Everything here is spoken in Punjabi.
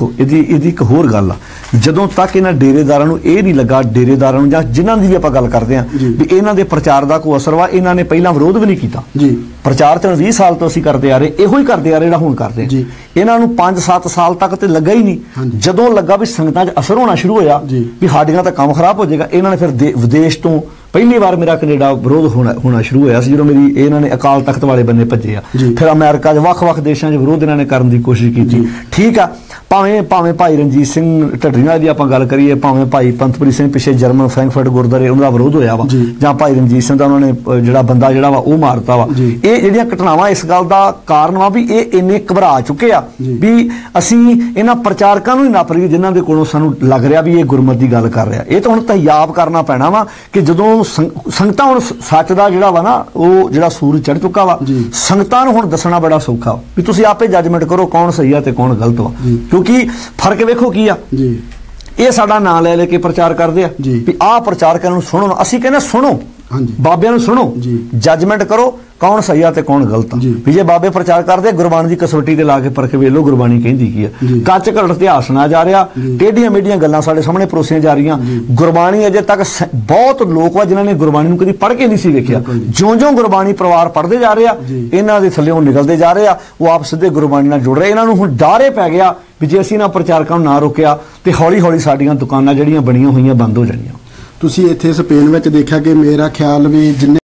ਦੇਖੋ ਇਹਦੀ ਇਹਦੀ ਇੱਕ ਹੋਰ ਗੱਲ ਆ ਜਦੋਂ ਤੱਕ ਇਹਨਾਂ ਡੇਰੇਦਾਰਾਂ ਨੂੰ ਇਹ ਨਹੀਂ ਲੱਗਾ ਡੇਰੇਦਾਰਾਂ ਨੂੰ ਜਾਂ ਜਿਨ੍ਹਾਂ ਦੀ ਵੀ ਆਪਾਂ ਗੱਲ ਕਰਦੇ ਆ। ਵੀ ਇਹਨਾਂ ਦੇ ਪ੍ਰਚਾਰ ਦਾ ਕੋਈ ਅਸਰ ਵਾ ਇਹਨਾਂ ਨੇ ਪਹਿਲਾਂ ਵਿਰੋਧ ਵੀ ਨਹੀਂ ਕੀਤਾ ਜੀ ਪ੍ਰਚਾਰ ਤਾਂ 20 ਸਾਲ ਤੋਂ ਅਸੀਂ ਕਰਦੇ ਆ ਰਹੇ ਇਹੋ ਹੀ ਕਰਦੇ ਆ ਰਹੇ ਜਿਹੜਾ ਹੁਣ ਕਰਦੇ ਆ। ਇਹਨਾਂ ਨੂੰ 5-7 ਸਾਲ ਤੱਕ ਤੇ ਲੱਗਾ ਹੀ ਨਹੀਂ। ਜਦੋਂ ਲੱਗਾ ਵੀ ਸੰਗਤਾਂ 'ਚ ਅਸਰ ਹੋਣਾ ਸ਼ੁਰੂ ਹੋਇਆ। ਵੀ ਸਾਡੀਆਂ ਤਾਂ ਕੰਮ ਖਰਾਬ ਹੋ ਜਾਏਗਾ ਇਹਨਾਂ ਨੇ ਫਿਰ ਦੇ- ਵਿਦੇਸ਼ ਤੋਂ ਪਹਿਲੀ ਵਾਰ ਮੇਰਾ ਕੈਨੇਡਾ ਵਿਰੋਧ ਹੋਣਾ ਹੋਣਾ ਸ਼ੁਰੂ ਹੋਇਆ ਸੀ ਜਦੋਂ ਮੇਰੀ ਇਹਨਾਂ ਨੇ ਅਕਾਲ ਤਖਤ ਵਾਲੇ ਬੰਨੇ ਭੱਜੇ ਆ। ਫਿਰ ਅਮਰੀਕਾ 'ਚ ਵੱਖ-ਵੱਖ ਦੇਸ਼ਾਂ 'ਚ ਵਿਰੋਧ ਇਹਨਾਂ ਨੇ ਕਰਨ ਦੀ ਕੋਸ਼ਿਸ਼ ਕੀਤੀ ਠੀਕ ਆ ਭਾਵੇਂ ਭਾਵੇਂ ਭਾਈ ਰਣਜੀਤ ਸਿੰਘ ਢੱਡਰੀ ਨਾਲ ਦੀ ਆਪਾਂ ਗੱਲ ਕਰੀਏ ਭਾਵੇਂ ਭਾਈ ਪੰਥਪ੍ਰੀਤ ਸਿੰਘ ਪਿਛੇ ਜਰਮਨ ਫਰੈਂਕਫਰਟ ਗੁਰਦਾਰੇ ਉਹਨਾਂ ਦਾ ਵਿਰੋਧ ਹੋਇਆ ਵਾ ਜੀ। ਭਾਈ ਰਣਜੀਤ ਸਿੰਘ ਦਾ ਉਹਨਾਂ ਨੇ ਜਿਹੜਾ ਬੰਦਾ ਜਿਹੜਾ ਵਾ ਉਹ ਮਾਰਤਾ ਵਾ। ਇਹ ਜਿਹੜੀਆਂ ਘਟਨਾਵਾਂ ਇਸ ਗੱਲ ਦਾ ਕਾਰਨ ਵਾ ਵੀ ਇਹ ਇੰਨੇ ਘਬਰਾ ਚੁੱਕੇ ਆ। ਵੀ ਅਸੀਂ ਇਹਨਾਂ ਪ੍ਰਚਾਰਕਾਂ ਨੂੰ ਹੀ ਨੱਪ ਰਹੀਏ ਜਿਨ੍ਹਾਂ ਦੇ ਕੋਲੋਂ ਸਾਨੂੰ ਲੱਗ ਰਿਹਾ ਵੀ ਇਹ ਗੁਰਮਤ ਦੀ ਗੱਲ ਕਰ ਰਿਹਾ ਇਹ ਤਾਂ ਹੁਣ ਤਯਾਬ ਕਰਨਾ ਪੈਣਾ ਵਾ ਕਿ ਜਦੋਂ ਸੰਗ- ਸੰਗਤਾਂ ਹੁਣ ਸੱਚ ਦਾ ਜਿਹੜਾ ਵਾ ਨਾ ਉਹ ਜਿਹੜਾ ਸੂਰਜ ਚੜ ਚੁੱਕਾ ਵਾ। ਸੰਗਤਾਂ ਨੂੰ ਹੁਣ ਦੱਸਣਾ ਬੜਾ ਸੌਖਾ ਵਾ ਤੁਸੀਂ ਆਪੇ ਜੱਜਮੈਂਟ ਕਰੋ ਕੌਣ ਸਹੀ ਆ ਤੇ ਕੌਣ ਗਲਤ ਵਾ। ਕਿਉਂਕਿ ਫ਼ਰਕ ਵੇਖੋ ਕੀ ਆ ਜੀ ਇਹ ਸਾਡਾ ਨਾਂ ਲੈ ਲੈ ਕੇ ਪ੍ਰਚਾਰ ਕਰਦੇ ਆ। ਵੀ ਆਹ ਪ੍ਰਚਾਰਕਾਂ ਨੂੰ ਸੁਣੋ। ਅਸੀਂ ਕਹਿੰਦੇ ਸੁਣੋ ਬਾਬਿਆਂ ਨੂੰ ਸੁਣੋ ਜੀ। ਜੱਜਮੈਂਟ ਕਰੋ ਕੌਣ ਸਹੀ ਆ ਤੇ ਕੌਣ ਗਲਤ ਆ। ਵੀ ਜੇ ਬਾਬੇ ਪ੍ਰਚਾਰ ਕਰਦੇ ਗੁਰਬਾਣੀ ਦੀ ਕਸਵੱਟੀ ਤੇ ਲਾ ਕੇ ਪਰਖ ਵੇਖ ਲਓ ਗੁਰਬਾਣੀ ਕਹਿੰਦੀ ਕੀ ਆ। ਕੱਚ ਘੜ ਇਤਿਹਾਸ ਨਾ ਜਾ ਰਿਹਾ। ਟੇਢੀਆਂ ਮੇਢੀਆਂ ਗੱਲਾਂ ਸਾਡੇ ਸਾਹਮਣੇ ਪਰੋਸੀਆਂ ਜਾ ਰਹੀਆਂ ਗੁਰਬਾਣੀ ਅਜੇ ਤੱਕ ਬਹੁਤ ਲੋਕ ਆ ਜਿਨ੍ਹਾਂ ਨੇ ਗੁਰਬਾਣੀ ਨੂੰ ਕਦੀ ਪੜ੍ਹ ਕੇ ਨਹੀਂ ਸੀ ਵੇਖਿਆ। ਜਿਉਂ-ਜਿਉਂ ਗੁਰਬਾਣੀ ਪਰਿਵਾਰ ਪੜ੍ਹਦੇ ਜਾ ਰਹੇ ਆ। ਇਹਨਾਂ ਦੇ ਥੱਲੇੋਂ ਨਿਕਲਦੇ ਜਾ ਰਹੇ ਆ ਉਹ ਆਪ ਸਿੱਧੇ ਗੁਰਬਾਣੀ ਨਾਲ ਜੁੜ ਰਹੇ ਇਹਨਾਂ ਨੂੰ ਹੁਣ ਡਾਰੇ ਪੈ ਗਿਆ ਵੀ ਜੇ ਅਸੀਂ ਇਹਨਾਂ ਪ੍ਰਚਾਰਕਾਂ ਨੂੰ ਨਾ ਰੋਕਿਆ ਤੇ ਹੌਲੀ-ਹੌਲੀ ਸਾਡੀਆਂ ਦੁਕਾਨਾਂ ਜਿਹੜੀਆਂ ਬਣੀਆਂ ਹੋਈਆਂ ਬੰਦ ਹੋ ਜਾਣੀਆਂ ਤੁਸੀਂ ਇੱਥੇ ਸਪੇਨ ਵਿੱਚ ਦੇਖਿਆ ਕਿ ਮੇਰਾ ਖਿਆਲ ਵੀ ਜਿੰਨੇ